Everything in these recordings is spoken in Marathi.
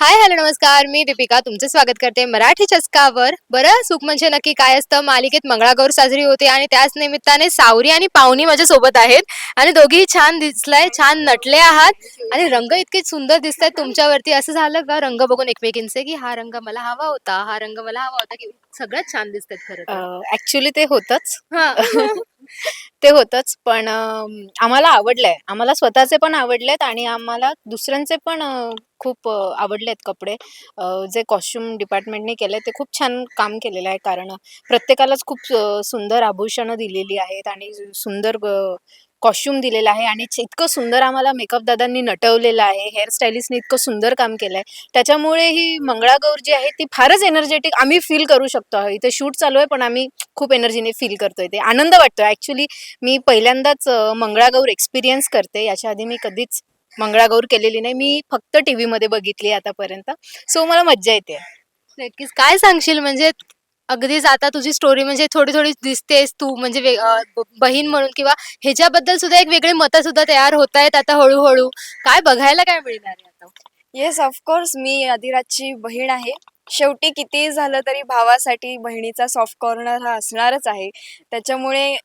हाय हॅलो नमस्कार. मी दीपिका. तुमचं स्वागत करते मराठी चस्कावर. बरं सुख म्हणजे नक्की काय असतं? मालिकेत मंगळागौर साजरी होते आणि त्याच निमित्ताने सावरी आणि पाहुणी माझ्या सोबत आहेत. आणि दोघीही छान दिसलाय छान नटले आहात. आणि रंग इतके सुंदर दिसत आहेत तुमच्यावरती. असं झालं का? रंग बघून एकमेकींचे की हा रंग मला हवा होता हा रंग मला हवा होता की सगळ्यात छान दिसतात खरं. ऍक्च्युली ते होतच. ते होतच. पण अं, आम्हाला आवडलंय. आम्हाला स्वतःचे पण आवडलेत आणि आम्हाला दुसऱ्यांचे पण अं, खूप अं, आवडलेत कपडे. अं, जे कॉस्ट्युम डिपार्टमेंटने केले ते खूप छान काम केलेलं आहे. कारण प्रत्येकालाच खूप अं, सुंदर आभूषणं दिलेली आहेत आणि सुंदर कॉस्ट्युम दिलेलं आहे आणि इतकं सुंदर आम्हाला मेकअप दादांनी नटवलेलं आहे. हेअरस्टाईलिस्टने इतकं सुंदर काम केलं आहे त्याच्यामुळे ही मंगळागौर जी आहे ती फारच एनर्जेटिक आम्ही फील करू शकतो इथे शूट चालू आहे पण आम्ही खूप एनर्जीने फील करतोय ते. आनंद वाटतो ऍक्च्युली मी पहिल्यांदाच मंगळागौर एक्सपिरियन्स करते. याच्या आधी मी कधीच मंगळागौर केलेली नाही. मी फक्त टी व्हीमध्ये बघितली आतापर्यंत. सो मला मज्जा येते. नक्कीच. काय सांगशील? म्हणजे अगदीच आता तुझी स्टोरी म्हणजे थोडी थोडी दिसतेस तू म्हणजे वे- अं, ब- बहीण म्हणून किंवा ह्याच्याबद्दल सुद्धा एक वेगळी मतं सुद्धा तयार होत आहेत आता हळूहळू. काय बघायला काय मिळणार आहे आता? येस ऑफकोर्स मी अधिराजची बहीण आहे. शेवटी कितीही झालं तरी भावासाठी बहिणीचा सॉफ्ट कॉर्नर हा असणारच आहे. त्याच्यामुळे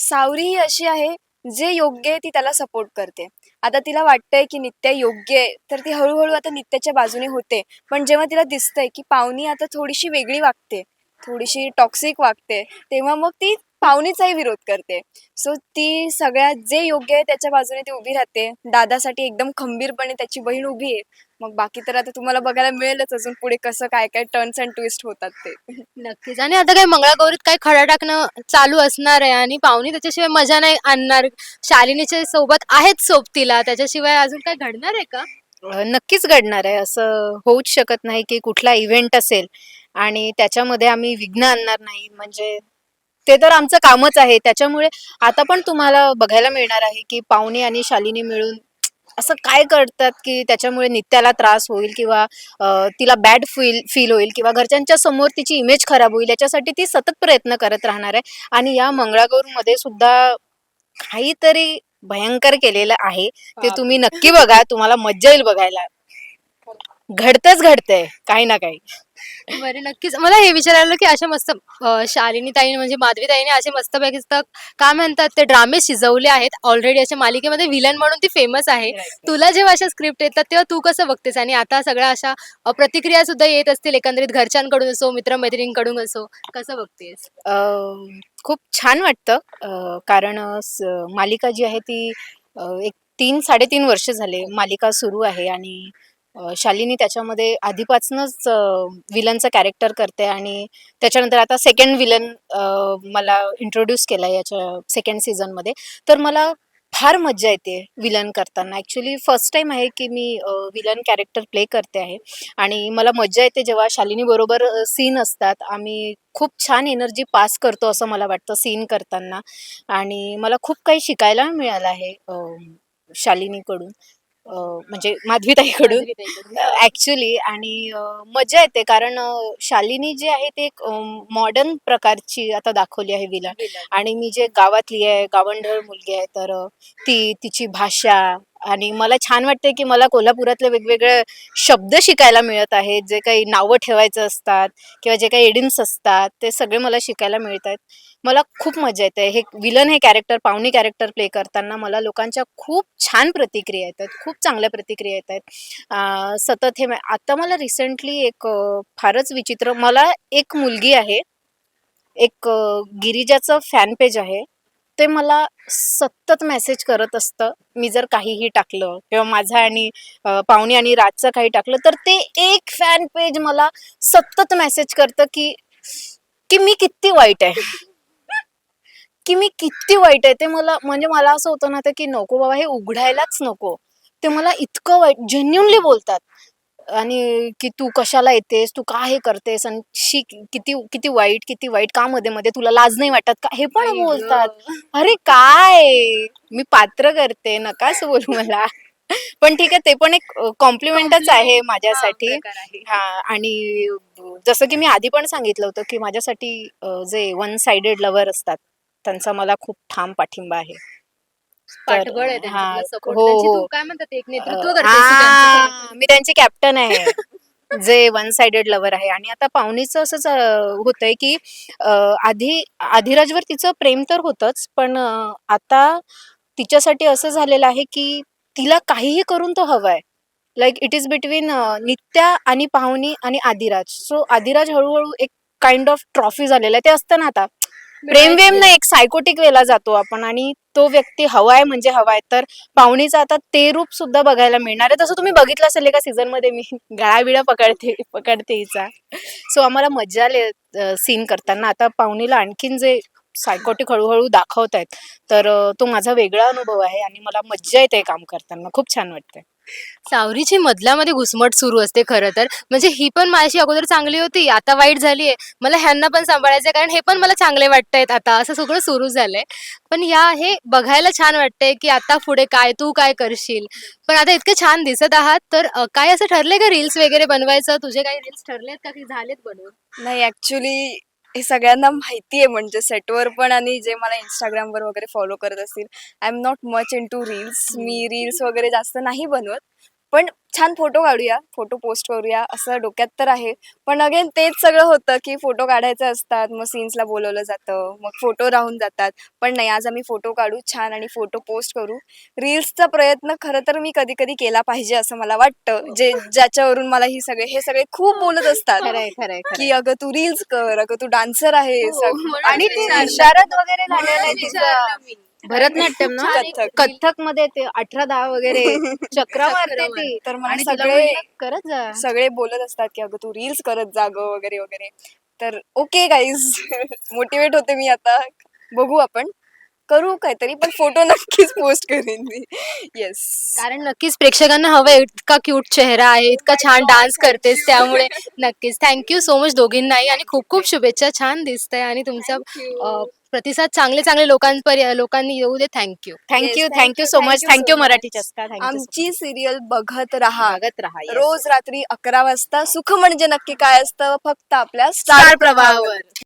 सावरी ही अशी आहे जे योग्य आहे ती त्याला सपोर्ट करते. आता तिला वाटतंय की नित्या योग्य आहे तर ती हळूहळू आता नित्याच्या बाजूने होते. पण जेव्हा तिला दिसतंय की पाहुणी आता थोडीशी वेगळी वागते थोडीशी टॉक्सिक वागते तेव्हा मग ती पाहुणीचाही विरोध करते. सो ती सगळ्यात जे योग्य आहे त्याच्या बाजूने ती उभी राहते. दादासाठी एकदम खंबीरपणे त्याची बहीण उभी आहे. मग बाकी तर आता तुम्हाला बघायला मिळेलच अजून पुढे कसं काय काय टर्न्स अँड ट्विस्ट होतात ते. नक्कीच. आणि आता काय मंगळागौरीत काय खडा टाकणं चालू असणार आहे आणि पाहुणी त्याच्याशिवाय मजा नाही आणणार. शालिनीच्या सोबत आहेत सोबतीला. त्याच्याशिवाय अजून काय घडणार आहे का? नक्कीच घडणार आहे. असं होऊच शकत नाही की कुठला इव्हेंट असेल. आणि त्याच्यामध्ये आम्ही विघ्न आणणार नाही. म्हणजे ते तर आमचं कामच आहे. त्याच्यामुळे आता पण तुम्हाला बघायला मिळणार आहे की पाहुणे आणि शालिनी मिळून असं काय करतात की त्याच्यामुळे नित्याला त्रास होईल किंवा तिला बॅड फील फील होईल किंवा घरच्यांच्या समोर तिची इमेज खराब होईल. याच्यासाठी ती सतत प्रयत्न करत राहणार आहे. आणि या मंगळागौरमध्ये सुद्धा काहीतरी भयंकर केलेलं आहे. ते तुम्ही नक्की बघा. तुम्हाला मज्जा येईल बघायला. घडतच घडतंय. काही ना काही. बरं नक्कीच. मला हे विचारायला की अशा मस्त शालिनी ताई म्हणजे माधवी ताईने असे मस्त पैकी काय म्हणतात ते ड्रामे शिजवले आहेत. ऑलरेडी अशा मालिकेमध्ये विलन म्हणून ती फेमस आहे. तुला जेव्हा अशा स्क्रिप्ट येतात तेव्हा तू कसं बघतेस? आणि आता सगळ्या अशा प्रतिक्रिया सुद्धा येत असतील एकंदरीत घरच्यांकडून असो मित्रमैत्रिणींकडून असो कसं बघतेस? अं, खूप छान वाटतं. कारण मालिका जी आहे ती एक तीन साडेतीन वर्ष झाले मालिका सुरू आहे आणि शालिनी त्याच्यामध्ये आधीपासूनच विलनचं कॅरेक्टर करते आणि त्याच्यानंतर आता सेकंड विलन मला इंट्रोड्यूस केला याच्या सेकंड सीझनमध्ये तर मला फार मज्जा येते विलन करताना. ॲक्च्युली फर्स्ट टाइम आहे की मी विलन कॅरेक्टर प्ले करते आहे. आणि मला मज्जा येते जेव्हा शालिनी बरोबर सीन असतात. आम्ही खूप छान एनर्जी पास करतो असं मला वाटतं सीन करताना. आणि मला खूप काही शिकायला मिळालं आहे शालिनीकडून. म्हणजे माधवीताईकडून माधवी ताईकडून. ऍक्च्युली आणि मजा येते कारण शालिनी जी आहे ते एक मॉडर्न प्रकारची आता दाखवली आहे विलन आणि मी जे गावातली आहे गावंढळ मुलगी आहे तर ती तिची भाषा आणि मला छान वाटते की मला कोल्हापुरातले वेगवेगळे शब्द शिकायला मिळत आहेत जे काही नावं ठेवायचं असतात किंवा जे काही एडिम्स असतात ते सगळे मला शिकायला मिळत आहेत. मला खूप मजा येते. हे विलन हे कॅरेक्टर पाहुणी कॅरेक्टर प्ले करताना मला लोकांच्या खूप छान प्रतिक्रिया येत आहेत खूप चांगल्या प्रतिक्रिया येत आहेत सतत हे आता मला रिसेंटली एक फारच विचित्र मला एक मुलगी आहे. एक गिरिजाचं फॅन पेज आहे. ते मला सतत मेसेज करत असतं. मी जर काहीही टाकलं किंवा माझा आणि पाहुणे आणि राजचं काही टाकलं तर ते एक फॅन पेज मला सतत मेसेज करतं की की मी किती वाईट आहे. की मी किती वाईट आहे. ते मला म्हणजे मला असं होतं ना की नको बाबा हे उघडायलाच नको. ते मला इतकं वाईट जेन्युनली बोलतात. आणि की तू कशाला येतेस तू का हे करतेस आणि शी किती किती वाईट किती वाईट का मध्ये मध्ये तुला लाज नाही वाटत का? हे पण. बोलतात. अरे काय? मी पात्र करते नकाच बोलू मला. पण ठीक आहे ते पण एक कॉम्प्लिमेंटच आहे. माझ्यासाठी. हा, आणि जसं की मी आधी पण सांगितलं होतं की माझ्यासाठी जे वन साइडेड लवर असतात त्यांचा मला खूप ठाम पाठिंबा आहे. पाठबळ आहे हा, support. हो, त्यांची हो. तू काय म्हणतात एक नेतृत्व अ, करतेस तू त्यांचं. आ, मी त्यांची कॅप्टन आहे. जे वन साइडेड लवर आहे. आणि आता पाहुणीचं असंच अं, होतंय की अं, आधी आधिराजवर तिचं प्रेम तर होतंच पण अं, आता तिच्यासाठी असं झालेलं आहे की तिला काहीही करून तो हवाय. Like it is between Nitya आणि पाहुणी आणि आदिराज सो आदिराज हळूहळू एक काइंड ऑफ ट्रॉफी झालेला आहे. ते असतं ना आता. प्रेम वेम नाही एक सायकोटिक वेला जातो आपण. आणि तो व्यक्ती हवाय म्हणजे हवाय तर पाहुणीचं आता ते रूप सुद्धा बघायला मिळणार आहे. तसं तुम्ही बघितलं असेल एका सीझनमध्ये मी गळाबिळा पकडते पकडते हिचा. सो आम्हाला मजा आली सीन करताना. आता पाहुणीला आणखीन जे सायकोटिक हळूहळू दाखवत आहेत तर तो माझा वेगळा अनुभव आहे आणि मला मज्जा येते काम करताना. खूप छान वाटतंय. सावरीची मधल्यामध्ये घुसमट सुरू असते खरं तर. म्हणजे ही पण माझी अगोदर चांगली होती आता वाईट झालीये. मला ह्यांना पण सांभाळायचं कारण हे पण मला चांगले वाटतायत आता. असं सगळं सुरू झालंय. पण या हे बघायला छान वाटतंय की आता पुढे काय तू काय करशील. पण आता इतके छान दिसत आहात तर काय असं ठरलंय का रील्स वगैरे बनवायचं? तुझे काही रील्स ठरलेत का की झालेत बनवून? नाही ऍक्च्युली हे सगळ्यांना माहिती आहे म्हणजे सेटवर पण आणि जे मला इंस्टाग्रामवर वगैरे फॉलो करत असतील. I am not much into reels me reels वगैरे जास्त नाही बनवत. पण छान फोटो काढूया फोटो पोस्ट करूया असं डोक्यात तर आहे. पण अगेन तेच सगळं होतं की फोटो काढायचे असतात मग सीन्सला बोलवलं जातं मग फोटो राहून जातात. पण नाही आज आम्ही फोटो काढू छान आणि फोटो पोस्ट करू. रील्सचा प्रयत्न खरं तर मी कधी कधी केला पाहिजे असं मला वाटतं. जे ज्याच्यावरून मला ही सगळे हे सगळे खूप बोलत असतात. की अगं तू रील्स कर अगं तू डान्सर आहे सग- आणि ती विशारद वगैरे आहे भरतनाट्यम ना? कथ्थक. कथ्थकमध्ये ते अठरा दहा वगैरे चक्रा मारते ती. तर मला आणि तिला सगळे करत जा. सगळे बोलत असतात की अगं तू रील्स करत जा ग वगैरे वगैरे. तर ओके गाईज मोटिवेट होते मी आता. बघू आपण. करू काहीतरी पण फोटो नक्कीच पोस्ट करेन मी. येस कारण नक्कीच प्रेक्षकांना हवं इतका क्यूट चेहरा आहे इतका छान डान्स करतेस त्यामुळे नक्कीच. थँक्यू सो मच दोघींनाही आणि खूप खूप शुभेच्छा छान दिसतंय आणि तुमचा अं, प्रतिसाद चांगले चांगले लोकांपर्यंत लोकांनी येऊ दे. Thank you thank you thank you so much thank you. Marathi चस्का थँक्यू आमची सिरियल बघत राहा. बघत राहा yes. रोज रात्री अकरा वाजता सुख म्हणजे नक्की काय असतं? फक्त आपल्या स्टार स्टार प्रवाहावर.